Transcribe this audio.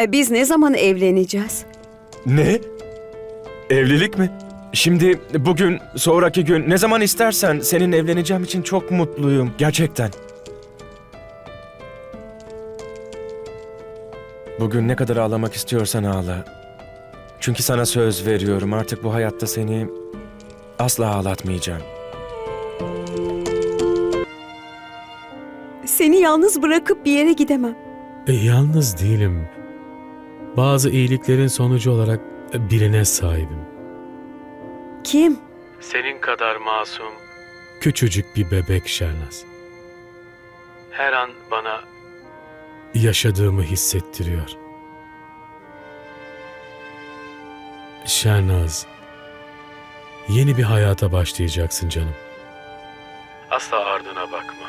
E, Biz ne zaman evleneceğiz? Ne? Evlilik mi? Şimdi bugün, sonraki gün ne zaman istersen senin evleneceğim için çok mutluyum. Gerçekten. Bugün ne kadar ağlamak istiyorsan ağla. Çünkü sana söz veriyorum artık bu hayatta seni asla ağlatmayacağım. Seni yalnız bırakıp bir yere gidemem. E, yalnız değilim. Bazı iyiliklerin sonucu olarak birine sahibim. Kim? Senin kadar masum. Küçücük bir bebek Şernaz. Her an bana yaşadığımı hissettiriyor. Şernaz, yeni bir hayata başlayacaksın canım. Asla ardına bakma.